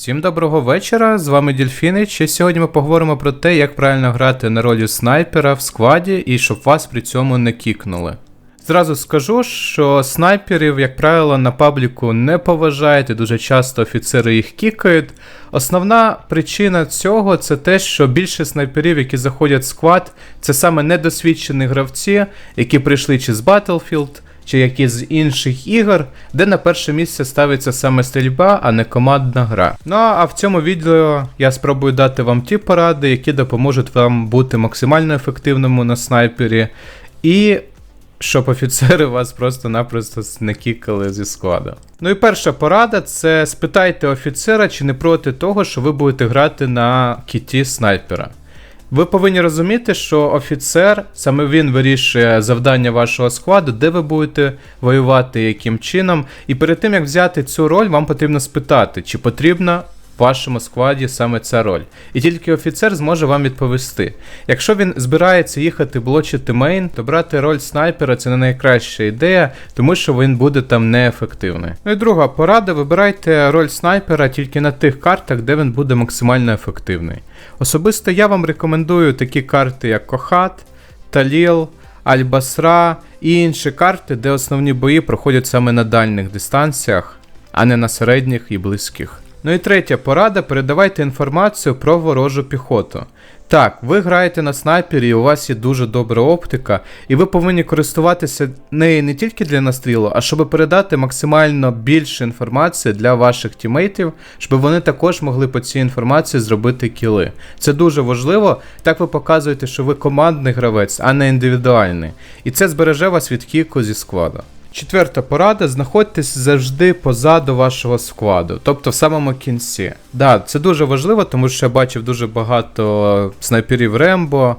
Всім доброго вечора, з вами Дільфінич, і сьогодні ми поговоримо про те, як правильно грати на ролі снайпера в складі і щоб вас при цьому не кікнули. Зразу скажу, що снайперів, як правило, на пабліку не поважають і дуже часто офіцери їх кікають. Основна причина цього це те, що більше снайперів, які заходять в склад, це саме недосвідчені гравці, які прийшли чи з Battlefield, чи які з інших ігор, де на перше місце ставиться саме стрільба, а не командна гра. Ну а в цьому відео я спробую дати вам ті поради, які допоможуть вам бути максимально ефективними на снайпері, і щоб офіцери вас просто-напросто не кікали зі складу. Ну і перша порада це спитайте офіцера, чи не проти того, що ви будете грати на кіті снайпера. Ви повинні розуміти, що офіцер саме він вирішує завдання вашого складу, де ви будете воювати, яким чином. І перед тим як взяти цю роль, вам потрібно спитати, чи потрібна вашому складі саме ця роль. І тільки офіцер зможе вам відповісти. Якщо він збирається їхати блочити мейн, то брати роль снайпера це не найкраща ідея, тому що він буде там неефективний. Ну і друга порада: вибирайте роль снайпера тільки на тих картах, де він буде максимально ефективний. Особисто я вам рекомендую такі карти, як Кохат, Таліл, Аль-Басра і інші карти, де основні бої проходять саме на дальніх дистанціях, а не на середніх і близьких. Ну і третя порада: передавайте інформацію про ворожу піхоту. Так, ви граєте на снайпері, і у вас є дуже добра оптика, і ви повинні користуватися нею не тільки для настрілу, а щоб передати максимально більше інформації для ваших тімейтів, щоб вони також могли по цій інформації зробити кіли. Це дуже важливо. Так ви показуєте, що ви командний гравець, а не індивідуальний. І це збереже вас від кіку зі складу. Четверта порада: знаходьтесь завжди позаду вашого складу, тобто в самому кінці. Да, це дуже важливо, тому що я бачив дуже багато снайперів Рембо,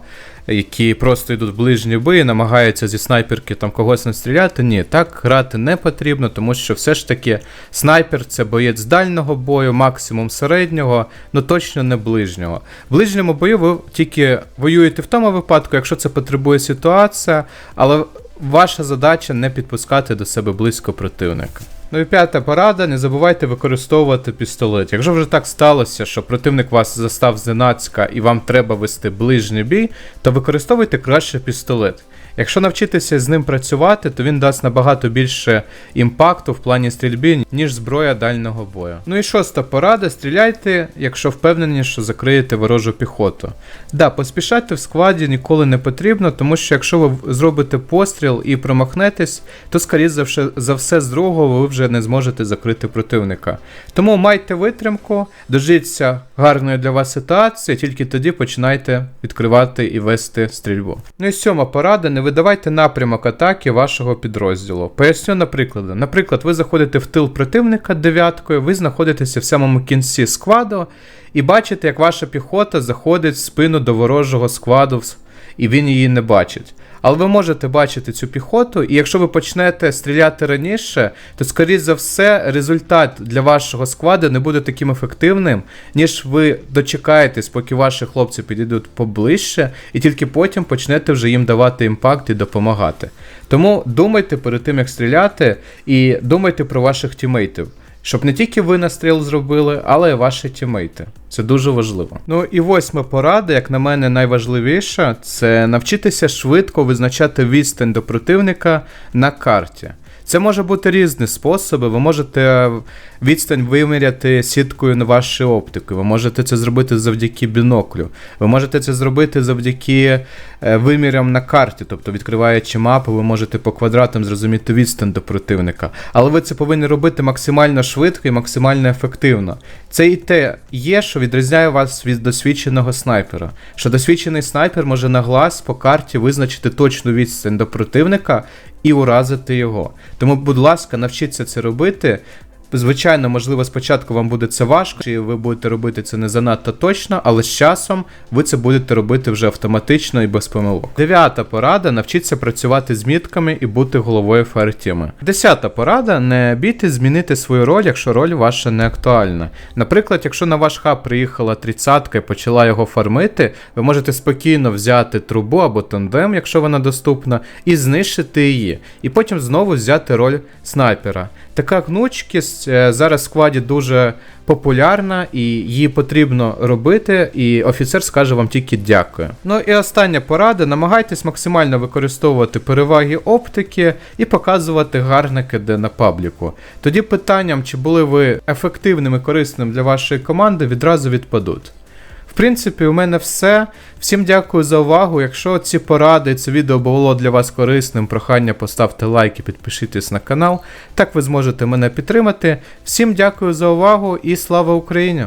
які просто йдуть в ближні бої, намагаються зі снайперки там когось настріляти. Ні, так грати не потрібно, тому що все ж таки снайпер це боєць дальнього бою, максимум середнього, ну точно не ближнього. В ближньому бою ви тільки воюєте в тому випадку, якщо це потребує ситуація, але Ваша задача не підпускати до себе близько противника. Ну і п'ята порада, не забувайте використовувати пістолет. Якщо вже так сталося, що противник вас застав зненацька і вам треба вести ближній бій, то використовуйте краще пістолет. Якщо навчитися з ним працювати, то він дасть набагато більше імпакту в плані стрільби, ніж зброя дальнього бою. Ну і шоста порада: стріляйте, якщо впевнені, що закриєте ворожу піхоту. Да, поспішати в складі ніколи не потрібно, тому що якщо ви зробите постріл і промахнетесь, то скоріше за все, з другого ви вже не зможете закрити противника. Тому майте витримку, дожіться гарної для вас ситуації, тільки тоді починайте відкривати і вести стрільбу. Ну і сьома порада, не видавайте напрямок атаки вашого підрозділу. Поясню на приклади. Наприклад, ви заходите в тил противника дев'яткою, ви знаходитеся в самому кінці складу і бачите, як ваша піхота заходить в спину до ворожого складу, і він її не бачить. Але ви можете бачити цю піхоту, і якщо ви почнете стріляти раніше, то, скоріш за все, результат для вашого складу не буде таким ефективним, ніж ви дочекаєтесь, поки ваші хлопці підійдуть поближче, і тільки потім почнете вже їм давати імпакт і допомагати. Тому думайте перед тим, як стріляти, і думайте про ваших тімейтів. Щоб не тільки ви настріл зробили, але й ваші тімейти. Це дуже важливо. Ну і восьма порада, як на мене, найважливіша, це навчитися швидко визначати відстань до противника на карті. Це може бути різні способи. Ви можете відстань виміряти сіткою на ваші оптики. Ви можете це зробити завдяки біноклю. Ви можете це зробити завдяки е, вимірям на карті, тобто відкриваючи мапу, ви можете по квадратам зрозуміти відстань до противника. Але ви це повинні робити максимально швидко і максимально ефективно. Це і те є, що відрізняє вас від досвідченого снайпера. Що досвідчений снайпер може на глаз по карті визначити точну відстань до противника і уразити його. Тому, будь ласка, навчіться це робити. Звичайно, можливо, спочатку вам буде це важко, чи ви будете робити це не занадто точно, але з часом ви це будете робити вже автоматично і без помилок. Дев'ята порада навчіться працювати з мітками і бути головою фаертіми. Десята порада не бійтесь змінити свою роль, якщо роль ваша не актуальна. Наприклад, якщо на ваш хаб приїхала тридцятка і почала його фармити, ви можете спокійно взяти трубу або тандем, якщо вона доступна, і знищити її. І потім знову взяти роль снайпера. Така гнучкість зараз в складі дуже популярна і її потрібно робити, і офіцер скаже вам тільки дякую. Ну і остання порада: намагайтесь максимально використовувати переваги оптики і показувати гарне КД на пабліку. Тоді питанням, чи були ви ефективним і корисним для вашої команди, відразу відпадуть. В принципі, у мене все. Всім дякую за увагу. Якщо ці поради, це відео було для вас корисним, прохання поставте лайк і підпишитесь на канал. Так ви зможете мене підтримати. Всім дякую за увагу і слава Україні!